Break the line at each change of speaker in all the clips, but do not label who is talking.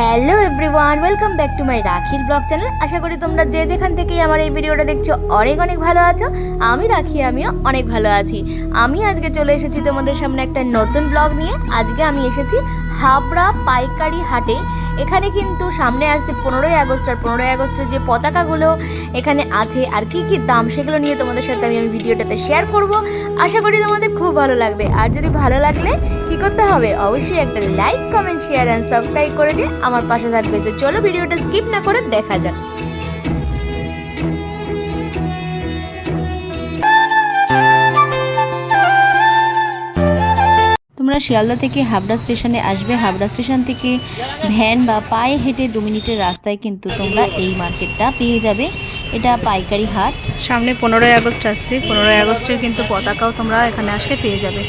Hello everyone welcome back to my রাখির blog channel আশা করি তোমরা যে যেখান থেকেই আমার এই ভিডিওটা দেখছ অনেক অনেক ভালো আছো। আমি রাখি, আমিও অনেক ভালো আছি। আমি আজকে চলে এসেছি তোমাদের সামনে একটা নতুন ব্লগ নিয়ে। আজকে আমি এসেছি হাবড়া পাইকারি হাটে। এখানে কিন্তু সামনে আসছে পনেরোই আগস্ট আর পনেরোই আগস্টের যে পতাকাগুলো এখানে আছে আর কি কি দাম সেগুলো নিয়ে তোমাদের সাথে আমি আমি ভিডিওটাতে শেয়ার করব। আশা করি তোমাদের খুব ভালো লাগবে। আর যদি ভালো লাগলে কি করতে হবে? অবশ্যই একটা like comment share and subscribe করে দিয়ে আমার পাশে থাকবে। তো চলো ভিডিওটা স্কিপ না করে দেখা যাক। তোমরা শিয়ালদা থেকে হাবড়া স্টেশনে আসবে। হাবড়া স্টেশন থেকে ভ্যান বা পায়ে হেঁটে দু মিনিটের রাস্তায় কিন্তু তোমরা এই মার্কেটটা পেয়ে যাবে। এটা পাইকারি হাট। সামনে পনেরোই আগস্ট আসছে। পনেরোই আগস্টের কিন্তু পতাকাও তোমরা এখানে আসলে পেয়ে যাবে।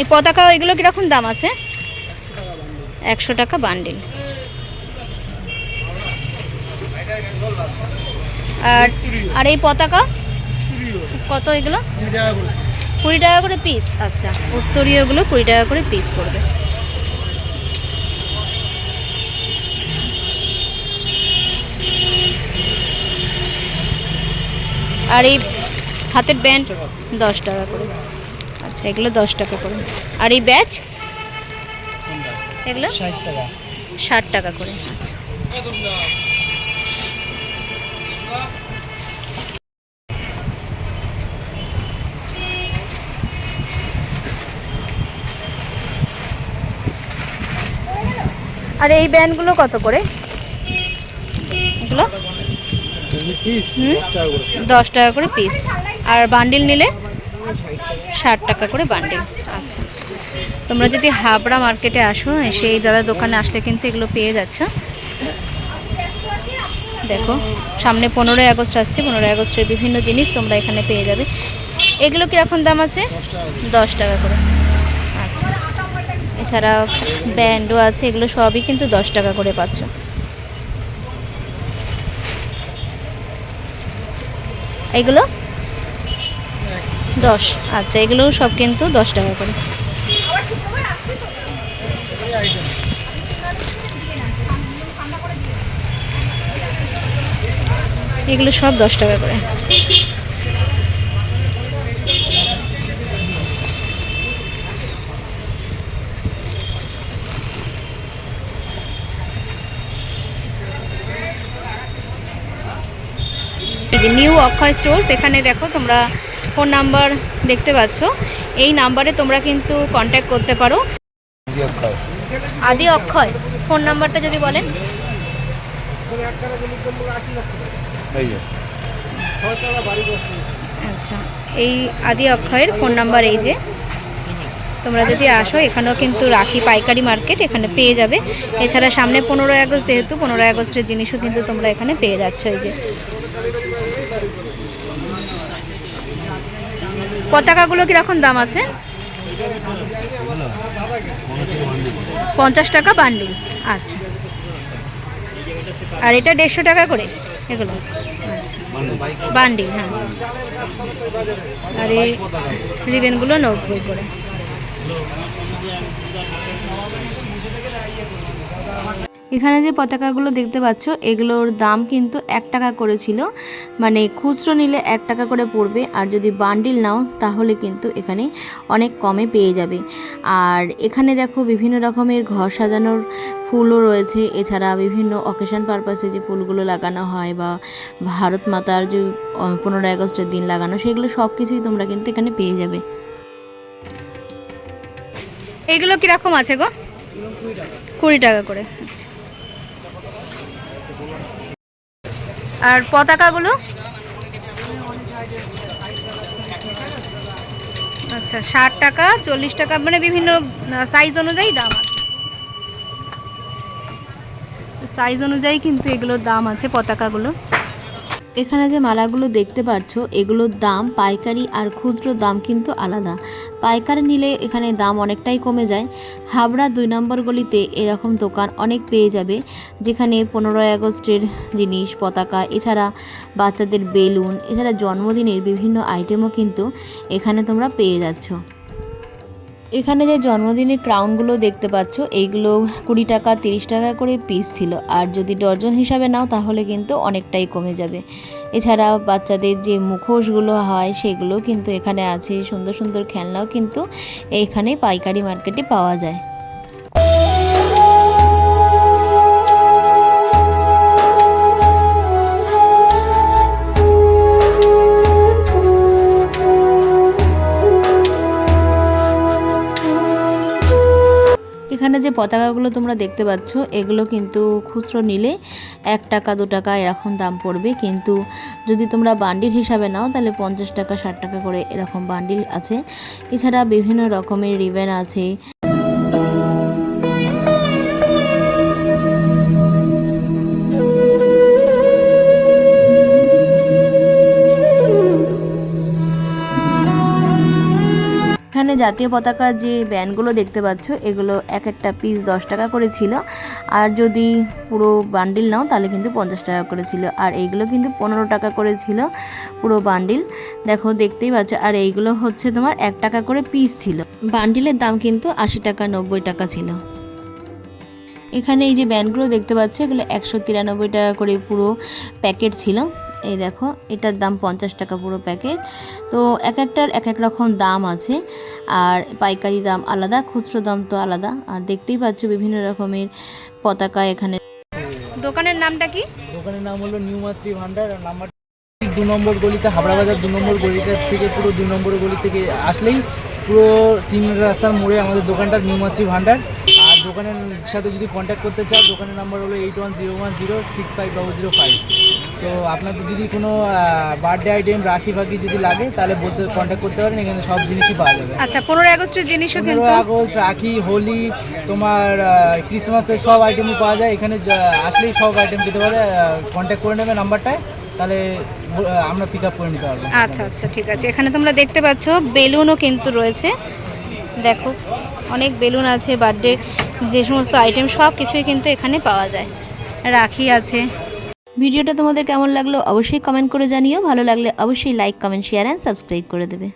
এই পতাকা, এগুলো কীরকম দাম আছে? একশো টাকা বান্ডিল। আর আর এই পতাকা? কত এগুলো? কুড়ি টাকা করে পিস আচ্ছা উত্তরীয়গুলো কুড়ি টাকা করে পিস পড়বে। আর এই হাতের ব্যান্ড দশ টাকা করে। আচ্ছা এগুলো দশ টাকা করে। আর এই ব্যাচ? এগুলো?
ষাট টাকা।
করে আচ্ছা। আর এই ব্যান্ডগুলো কত করে? এগুলো?
দশ টাকা করে।
পিস আর বান্ডিল নিলে? ষাট টাকা করে বান্ডিল আচ্ছা। তোমরা যদি হাবড়া মার্কেটে আসো সেই দাদা দোকানে আসলে কিন্তু এগুলো পেয়ে যাচ্ছ। দেখো, সামনে পনেরোই আগস্ট আসছে। পনেরোই আগস্টের বিভিন্ন জিনিস তোমরা এখানে পেয়ে যাবে। এগুলো কি এখন দাম আছে? দশ টাকা করে। আচ্ছা। এছাড়া ব্যান্ডও আছে, এগুলো সবই কিন্তু দশ টাকা করে পাচ্ছ। এগুলো দশ। আচ্ছা এগুলো সব কিন্তু দশ টাকা করে। এগুলো সব দশ টাকা করে। নিউ অক্ষয় স্টোর্স এখানে দেখো তোমরা ফোন নাম্বার দেখতে পাচ্ছ। এই নাম্বারে তোমরা কিন্তু কন্ট্যাক্ট করতে পারো। আদি অক্ষয়, ফোন নাম্বারটা যদি বলেন। আচ্ছা এই আদি অক্ষয়ের ফোন নাম্বার এই যে। তোমরা যদি আসো, এখানেও কিন্তু রাখি পাইকারি মার্কেট এখানে পেয়ে যাবে। এছাড়া সামনে পনেরোই আগস্ট, যেহেতু পনেরোই আগস্টের জিনিসও কিন্তু তোমরা এখানে পেয়ে যাচ্ছ এই যে। পতাকাগুলো কীরকম দাম আছে? পঞ্চাশ টাকা বান্ডিল আচ্ছা। আর এটা দেড়শো টাকা করে? এগুলো? আচ্ছা। বান্ডিল হ্যাঁ। আর এই রিবেনগুলো নব্বই করে। এখানে যে পতাকাগুলো দেখতে পাচ্ছ, এগুলোর দাম কিন্তু এক টাকা করে ছিল। মানে খুচরো নিলে এক টাকা করে পড়বে, আর যদি বান্ডিল নাও তাহলে কিন্তু এখানে অনেক কমে পেয়ে যাবে। আর এখানে দেখো বিভিন্ন রকমের ঘর সাজানোর ফুলও রয়েছে। এছাড়া বিভিন্ন অকেশন পারপাসে যে ফুলগুলো লাগানো হয় বা ভারত মাতার যে পনেরোই আগস্টের দিন লাগানো, সেগুলো সব কিছুই তোমরা কিন্তু এখানে পেয়ে যাবে। এইগুলো কীরকম আছে গো? কুড়ি টাকা করে। আচ্ছা। আর পতাকাগুলো? আচ্ছা ষাট টাকা, চল্লিশ টাকা মানে বিভিন্ন সাইজ অনুযায়ী দাম আছে। সাইজ অনুযায়ী কিন্তু এগুলোর দাম আছে, পতাকাগুলো। এখানে যে মালাগুলো দেখতে পাচ্ছ এগুলোর দাম পাইকারি আর খুচরো দাম কিন্তু আলাদা। পাইকারি নিলে এখানে দাম অনেকটাই কমে যায়। হাবড়া দুই নম্বর গলিতে এরকম দোকান অনেক পেয়ে যাবে, যেখানে পনেরোই আগস্টের জিনিস, পতাকা, এছাড়া বাচ্চাদের বেলুন, এছাড়া জন্মদিনের বিভিন্ন আইটেমও কিন্তু এখানে তোমরা পেয়ে যাচ্ছ। এখানে যে জন্মদিনের ক্রাউনগুলো দেখতে পাচ্ছ, এইগুলো কুড়ি টাকা, তিরিশ টাকা করে পিস ছিল। আর যদি ডজন হিসাবে নাও, তাহলে কিন্তু অনেকটাই কমে যাবে। এছাড়া বাচ্চাদের যে মুখোশগুলো হয়, সেগুলো কিন্তু এখানে আছে। সুন্দর সুন্দর খেলনাও কিন্তু এইখানে পাইকারি মার্কেটে পাওয়া যায়। পতাকাগুলো তোমরা দেখতে পাচ্ছ, এগুলো কিন্তু খুচরো নিলে এক টাকা, দু টাকা এরকম দাম পড়বে। কিন্তু যদি তোমরা বান্ডিল হিসাবে নাও, তাহলে পঞ্চাশ টাকা, ষাট টাকা করে এরকম বান্ডিল আছে। এছাড়া বিভিন্ন রকমের রিবেন আছে। জাতীয় পতাকার যে ব্যান্ডগুলো দেখতে পাচ্ছ, এগুলো এক একটা পিস দশ টাকা করে ছিল। আর যদি পুরো বান্ডিল নাও, তাহলে কিন্তু পঞ্চাশ টাকা করে ছিল। আর এইগুলো কিন্তু পনেরো টাকা করে ছিল পুরো বান্ডিল দেখো, দেখতেই পাচ্ছ। আর এইগুলো হচ্ছে তোমার এক টাকা করে পিস ছিল। বান্ডিলের দাম কিন্তু আশি টাকা, নব্বই টাকা ছিল। এখানে এই যে ব্যান্ডগুলো দেখতে পাচ্ছ, এগুলো একশো তিরানব্বই টাকা করে পুরো প্যাকেট ছিল। এই দেখো এটার দাম পঞ্চাশ টাকা পুরো প্যাকেট। তো এক একটার এক এক রকম দাম আছে আর পাইকারি দাম আলাদা খুচরো দাম তো আলাদা। আর দেখতেই পাচ্ছ বিভিন্ন রকমের পতাকা এখানে। দোকানের নামটা কি?
দোকানের নাম হলো নিউ মাতৃ ভান্ডার আর নাম্বার দু নম্বর গলিতে হাবড়া বাজার দু নম্বর গলিটা থেকে পুরো দু নম্বর গলি থেকে আসলেই পুরো তিন রাস্তার মোড়ে আমাদের দোকানটা নিউ মাতৃ ভান্ডার। দোকানের সাথে যদি কন্ট্যাক্ট করতে চাও দোকানের নাম্বার হলো eight one zero one zero six five double zero five তো আপনাদের যদি কোনো বার্থডে আইটেম রাখি ফাকি যদি লাগে তাহলে বলতে কন্ট্যাক্ট করতে পারেন এখানে সব জিনিসই পাওয়া যাবে।
আচ্ছা পনেরোই আগস্টের জিনিসও
পনেরো
কিন্তু।
আগস্ট রাখি হোলি তোমার ক্রিসমাসের সব আইটেমই পাওয়া যায়। এখানে আসলেই সব আইটেম পেতে পারে কন্ট্যাক্ট করে নেবে নাম্বারটায় তাহলে আমরা পিক আপ করে নিতে পারব।
আচ্ছা আচ্ছা ঠিক আছে। এখানে তোমরা দেখতে পাচ্ছ বেলুনও কিন্তু রয়েছে। দেখো, অনেক বেলুন আছে বার্থডে যে সমস্ত আইটেম সব কিছুই কিন্তু এখানে পাওয়া যায়। রাখি আছে।
ভিডিওটা তোমাদের কেমন লাগল অবশ্যই কমেন্ট করে জানিও, ভালো লাগলে অবশ্যই like comment share and subscribe করে দেবে।